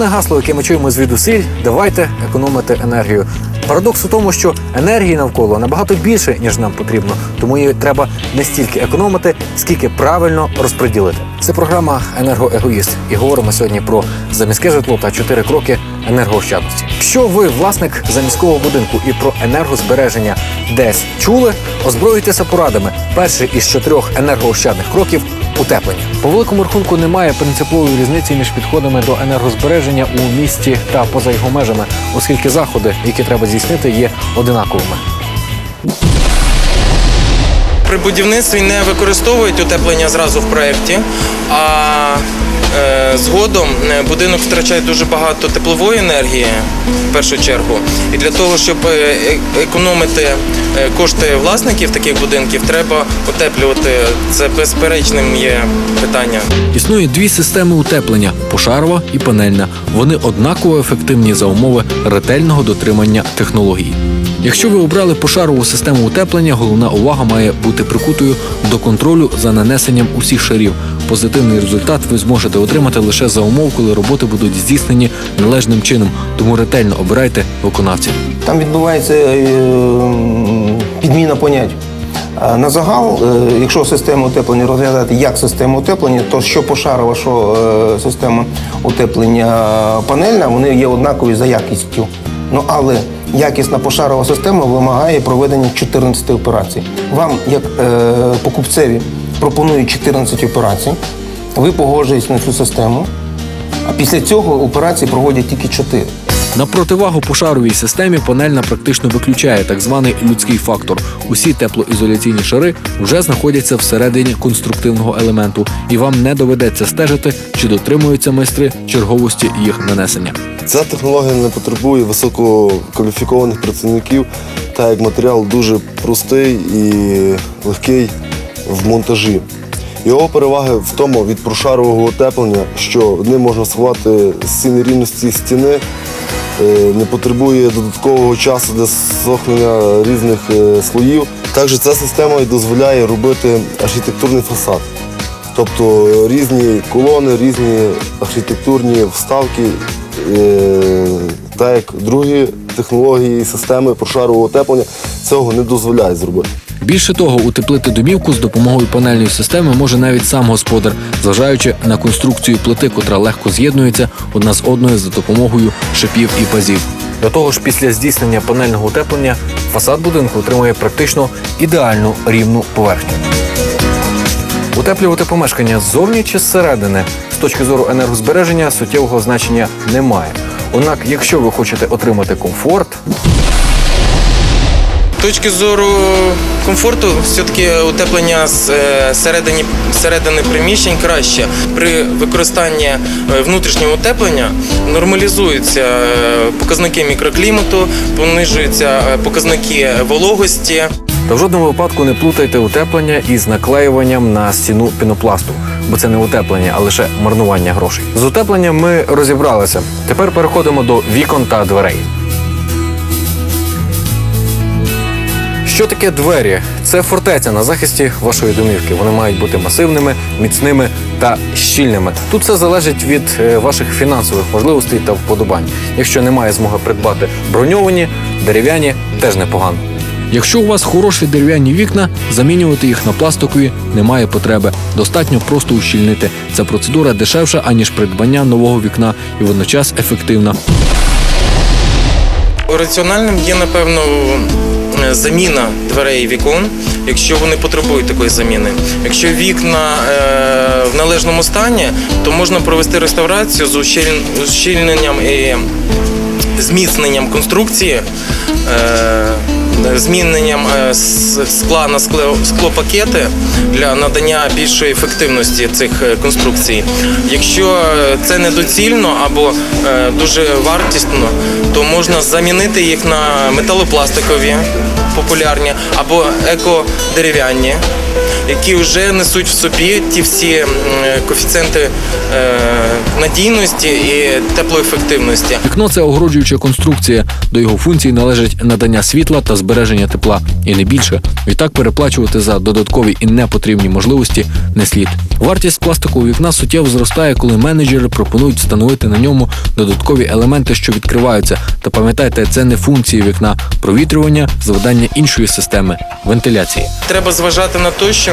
Головне гасло, яке ми чуємо звідусиль, давайте економити енергію. Парадокс у тому, що енергії навколо набагато більше, ніж нам потрібно, тому її треба не стільки економити, скільки правильно розподілити. Це програма Енергоегоїст. І говоримо сьогодні про заміське житло та чотири кроки енергоощадності. Якщо ви власник заміського будинку і про енергозбереження десь чули, озброюйтеся порадами. Перший із чотирьох енергоощадних кроків утеплення. По великому рахунку немає принципової різниці між підходами до енергозбереження у місті та поза його межами, оскільки заходи, які треба здійснити, є одинаковими. При будівництві не використовують утеплення зразу в проєкті, а згодом е, будинок втрачає дуже багато теплової енергії в першу чергу. І для того, щоб е, е- економити е, кошти власників таких будинків, треба утеплювати. Це безперечним є питання. Існує дві системи утеплення пошарова і панельна. Вони однаково ефективні за умови ретельного дотримання технологій. Якщо ви обрали пошарову систему утеплення, головна увага має бути прикутою до контролю за нанесенням усіх шарів. Позитивний результат ви зможете отримати лише за умов, коли роботи будуть здійснені належним чином. Тому ретельно обирайте виконавців. Там відбувається е, підміна понять. На загал, е, якщо систему утеплення розглядати як систему утеплення, то що пошарова, що е, система утеплення панельна, вони є однакові за якістю. Ну але якісна пошарова система вимагає проведення 14 операцій. Вам, як е, покупцеві, пропонують 14 операцій, ви погоджуєтесь на цю систему, а після цього операції проводять тільки 4. На противагу пошаровій системі панельна практично виключає так званий людський фактор. Усі теплоізоляційні шари вже знаходяться всередині конструктивного елементу, і вам не доведеться стежити, чи дотримуються майстри черговості їх нанесення. Ця технологія не потребує висококваліфікованих працівників, так як матеріал дуже простий і легкий в монтажі. Його переваги в тому від прошарового утеплення, що ним можна сховати стіни рівності стіни, е, не потребує додаткового часу для сохнення різних е, слоїв. Також ця система і дозволяє робити архітектурний фасад. Тобто різні колони, різні архітектурні вставки, е, так як другі технології і системи прошарового утеплення цього не дозволяють зробити. Більше того, утеплити домівку з допомогою панельної системи може навіть сам господар, зважаючи на конструкцію плити, котра легко з'єднується одна з одною за допомогою шипів і пазів. До того ж, після здійснення панельного утеплення фасад будинку отримує практично ідеальну рівну поверхню. Утеплювати помешкання ззовні чи зсередини з точки зору енергозбереження суттєвого значення немає. Однак, якщо ви хочете отримати комфорт, Точки зору комфорту, все-таки утеплення з е, середини, приміщень краще. При використанні е, внутрішнього утеплення нормалізуються е, показники мікроклімату, понижуються показники вологості. Та в жодному випадку не плутайте утеплення із наклеюванням на стіну пінопласту, бо це не утеплення, а лише марнування грошей. З утепленням ми розібралися. Тепер переходимо до вікон та дверей. Що таке двері? Це фортеця на захисті вашої домівки. Вони мають бути масивними, міцними та щільними. Тут все залежить від е, ваших фінансових можливостей та вподобань. Якщо немає змоги придбати броньовані, дерев'яні теж непогано. Якщо у вас хороші дерев'яні вікна, замінювати їх на пластикові немає потреби. Достатньо просто ущільнити. Ця процедура дешевша, аніж придбання нового вікна і водночас ефективна. Раціональним є, напевно, заміна дверей і вікон, якщо вони потребують такої заміни. Якщо вікна е, в належному стані, то можна провести реставрацію з ущільн- ущільненням і зміцненням конструкції. Е, Зміненням е, скла на скло, склопакети для надання більшої ефективності цих е, конструкцій. Якщо це недоцільно або дуже вартісно, то можна замінити їх на металопластикові популярні або екодерев'яні. Які вже несуть в собі ті всі коефіцієнти е, надійності і теплоефективності. Вікно це огороджуюча конструкція. До його функцій належить надання світла та збереження тепла, і не більше. Відтак переплачувати за додаткові і непотрібні можливості не слід. Вартість пластикового вікна суттєво зростає, коли менеджери пропонують встановити на ньому додаткові елементи, що відкриваються. Та пам'ятайте, це не функції вікна провітрювання, завдання іншої системи вентиляції. Треба зважати на те, що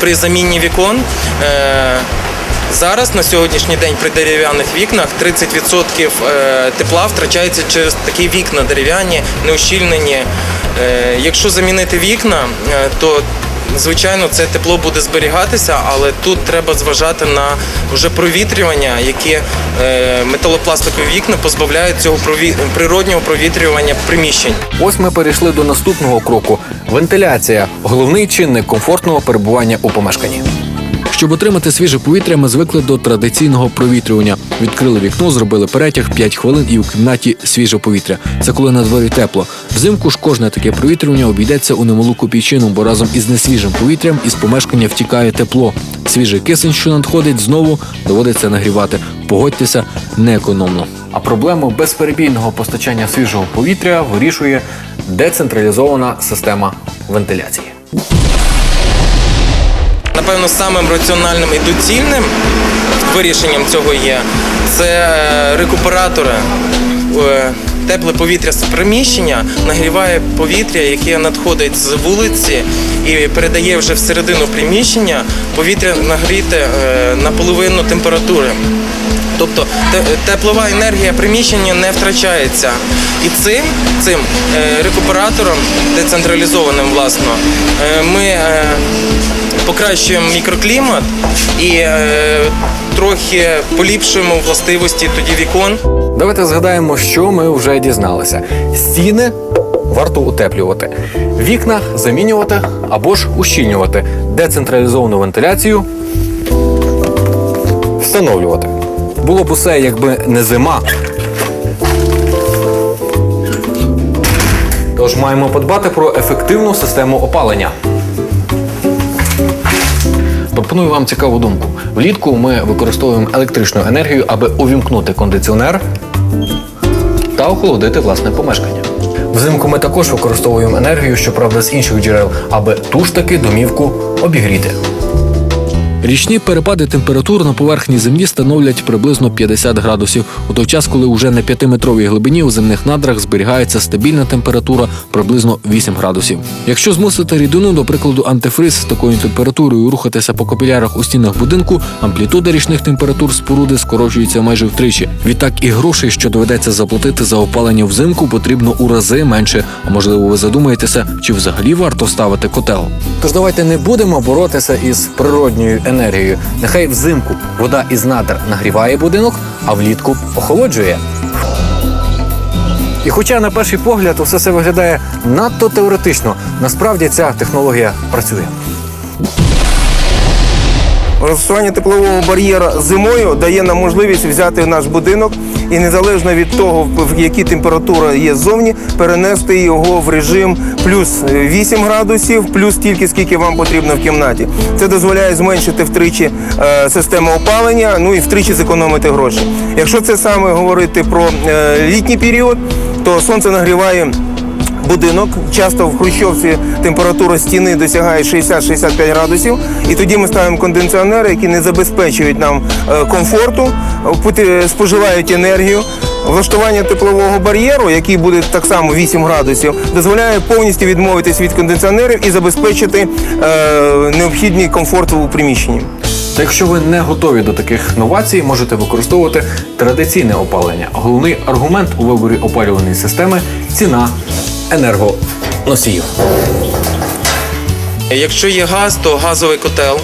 при заміні вікон. Е, Зараз на сьогоднішній день при дерев'яних вікнах 30% е, тепла втрачається через такі вікна дерев'яні, неущільнені. Е, Якщо замінити вікна, то звичайно це тепло буде зберігатися, але тут треба зважати на вже провітрювання, яке металопластикові вікна позбавляють цього природнього провітрювання приміщень. Ось ми перейшли до наступного кроку: вентиляція головний чинник комфортного перебування у помешканні. Щоб отримати свіже повітря, ми звикли до традиційного провітрювання. Відкрили вікно, зробили перетяг 5 хвилин і у кімнаті свіже повітря. Це коли на дворі тепло. Взимку ж кожне таке провітрювання обійдеться у немалу копійчину, бо разом із несвіжим повітрям із помешкання втікає тепло. Свіжий кисень, що надходить, знову доводиться нагрівати. Погодьтеся неекономно. А проблему безперебійного постачання свіжого повітря вирішує децентралізована система вентиляції. Напевно, самим раціональним і доцільним вирішенням цього є це е, рекуператори. Тепле повітря з приміщення нагріває повітря, яке надходить з вулиці і передає вже всередину приміщення повітря нагріте е, на половину температури. Тобто теплова енергія приміщення не втрачається. І цим, цим е, рекуператором, децентралізованим, власно, е, ми покращуємо мікроклімат і трохи поліпшуємо властивості тоді вікон. Давайте згадаємо, що ми вже дізналися. Стіни варто утеплювати, вікна замінювати або ж ущільнювати, децентралізовану вентиляцію встановлювати. Було б усе, якби не зима. Тож маємо подбати про ефективну систему опалення. Пропоную вам цікаву думку. Влітку ми використовуємо електричну енергію, аби увімкнути кондиціонер та охолодити власне помешкання. Взимку ми також використовуємо енергію, щоправда, з інших джерел, аби ту ж таки домівку обігріти. Річні перепади температур на поверхні землі становлять приблизно 50 градусів, у той час, коли уже на 5-метровій глибині у земних надрах зберігається стабільна температура приблизно 8 градусів. Якщо змусити рідину, до прикладу, антифриз з такою температурою рухатися по капілярах у стінах будинку, амплітуда річних температур споруди скорочується майже втричі. Відтак і грошей, що доведеться заплатити за опалення взимку, потрібно у рази менше. А можливо, ви задумаєтеся, чи взагалі варто ставити котел. Тож давайте не будемо боротися із природньою енергією. Нехай взимку вода із надр нагріває будинок, а влітку охолоджує. І хоча на перший погляд усе це виглядає надто теоретично, насправді ця технологія працює. Застосування теплового бар'єра зимою дає нам можливість взяти наш будинок і незалежно від того, в які температура є ззовні, перенести його в режим плюс 8 градусів, плюс стільки, скільки вам потрібно в кімнаті. Це дозволяє зменшити втричі е, систему опалення, ну і втричі зекономити гроші. Якщо це саме говорити про е, літній період, то сонце нагріває будинок. Часто в Хрущовці температура стіни досягає 60-65 градусів. І тоді ми ставимо кондиціонери, які не забезпечують нам е, комфорту, споживають енергію. Влаштування теплового бар'єру, який буде так само 8 градусів, дозволяє повністю відмовитись від кондиціонерів і забезпечити е, необхідний комфорт у приміщенні. Та якщо ви не готові до таких новацій, можете використовувати традиційне опалення. Головний аргумент у виборі опалювальної системи ціна енергоносіїв. Якщо є газ, то газовий котел.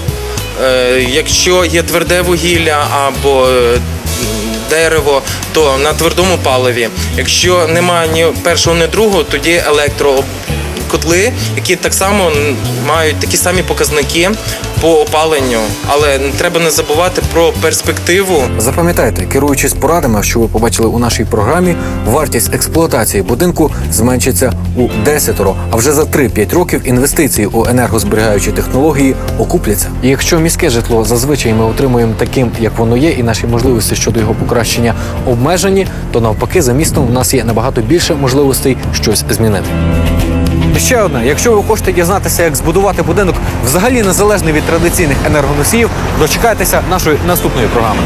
Е, Якщо є тверде вугілля або е, дерево, то на твердому паливі. Якщо немає ні першого, ні другого, тоді електро котли, які так само мають такі самі показники по опаленню. Але треба не забувати про перспективу Запам'ятайте, керуючись порадами, що ви побачили у нашій програмі, вартість експлуатації будинку зменшиться у десятеро, а вже за 3-5 років інвестиції у енергозберігаючі технології окупляться. І якщо міське житло зазвичай ми отримуємо таким, як воно є, і наші можливості щодо його покращення обмежені, то навпаки, за містом в нас є набагато більше можливостей щось змінити. І Ще одне, якщо ви хочете дізнатися, як збудувати будинок взагалі незалежний від традиційних енергоносіїв, дочекайтеся нашої наступної програми.